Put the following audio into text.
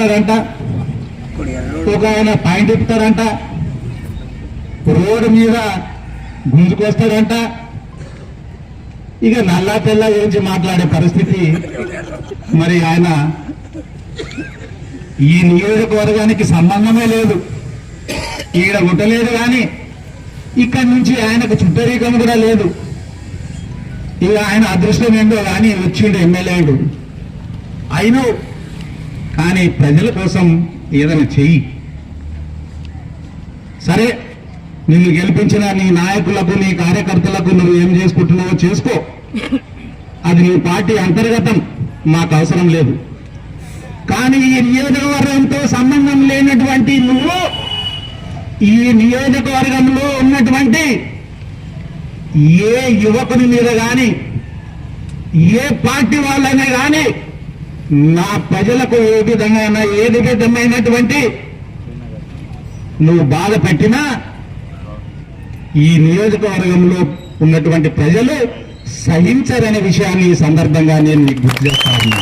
ఇస్తారంట ఒక ఆయన పాయింట్ ఇస్తారంట రోడ్డు మీద గుంజుకొస్తాడంట ఇక నల్లా తెల్ల గురించి మాట్లాడే పరిస్థితి మరి ఆయన ఈ నియోజకవర్గానికి సంబంధమే లేదు. ఈడ గుట్టలేదు కానీ ఇక్కడి నుంచి ఆయనకు చుట్టరీకం కూడా లేదు. ఇక ఆయన అదృష్టం ఏంటో కానీ వచ్చిండు ఎమ్మెల్యేడు అయినా కానీ ప్రజల కోసం ఏదైనా చెయ్యి. సరే నిన్ను గెలిపించిన నీ నాయకులకు నీ కార్యకర్తలకు నువ్వు ఏం చేసుకుంటున్నావో చేసుకో. అది నీ పార్టీ అంతర్గతం మాకు అవసరం లేదు. కానీ ఈ నియోజకవర్గంతో సంబంధం లేనటువంటి నువ్వు ఈ నియోజకవర్గంలో ఉన్నటువంటి ఏ యువకుని మీద కానీ ఏ పార్టీ వాళ్ళనే కానీ నా ప్రజలకు ఏ విధంగా ఏది విధమైనటువంటి నువ్వు బాధ పెట్టినా ఈ నియోజకవర్గంలో ఉన్నటువంటి ప్రజలు సహించరనే విషయాన్ని ఈ సందర్భంగా నేను మీకు గుర్తు చేస్తా ఉన్నా.